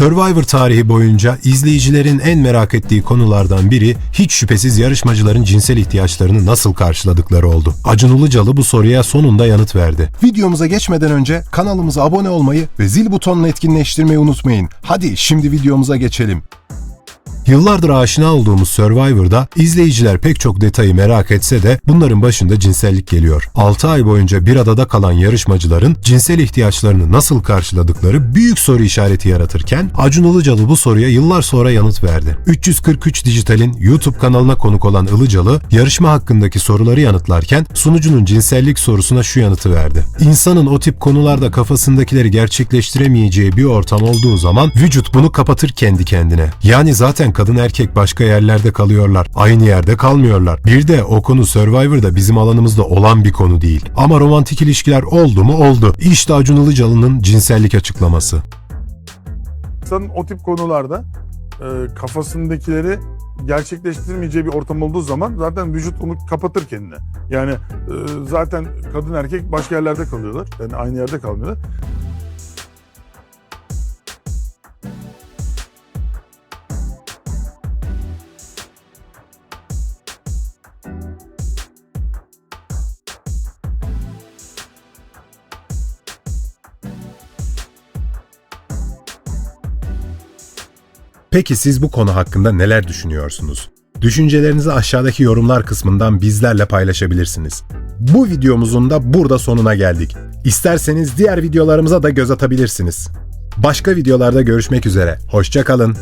Survivor tarihi boyunca izleyicilerin en merak ettiği konulardan biri hiç şüphesiz yarışmacıların cinsel ihtiyaçlarını nasıl karşıladıkları oldu. Acun Ilıcalı bu soruya sonunda yanıt verdi. Videomuza geçmeden önce kanalımıza abone olmayı ve zil butonunu etkinleştirmeyi unutmayın. Hadi şimdi videomuza geçelim. Yıllardır aşina olduğumuz Survivor'da izleyiciler pek çok detayı merak etse de bunların başında cinsellik geliyor. 6 ay boyunca bir adada kalan yarışmacıların cinsel ihtiyaçlarını nasıl karşıladıkları büyük soru işareti yaratırken Acun Ilıcalı bu soruya yıllar sonra yanıt verdi. 343 Dijital'in YouTube kanalına konuk olan Ilıcalı yarışma hakkındaki soruları yanıtlarken sunucunun cinsellik sorusuna şu yanıtı verdi. İnsanın o tip konularda kafasındakileri gerçekleştiremeyeceği bir ortam olduğu zaman vücut bunu kapatır kendi kendine. Yani zaten kadın erkek başka yerlerde kalıyorlar. Aynı yerde kalmıyorlar. Bir de o konu Survivor'da bizim alanımızda olan bir konu değil. Ama romantik ilişkiler oldu mu oldu. İşte Acun Ilıcalı'nın cinsellik açıklaması. İnsanın o tip konularda e, kafasındakileri gerçekleştirmeyeceği bir ortam olduğu zaman zaten vücut onu kapatır kendine. Yani e, zaten kadın erkek başka yerlerde kalıyorlar. Yani aynı yerde kalmıyorlar. Peki siz bu konu hakkında neler düşünüyorsunuz? Düşüncelerinizi aşağıdaki yorumlar kısmından bizlerle paylaşabilirsiniz. Bu videomuzun da burada sonuna geldik. İsterseniz diğer videolarımıza da göz atabilirsiniz. Başka videolarda görüşmek üzere. Hoşçakalın.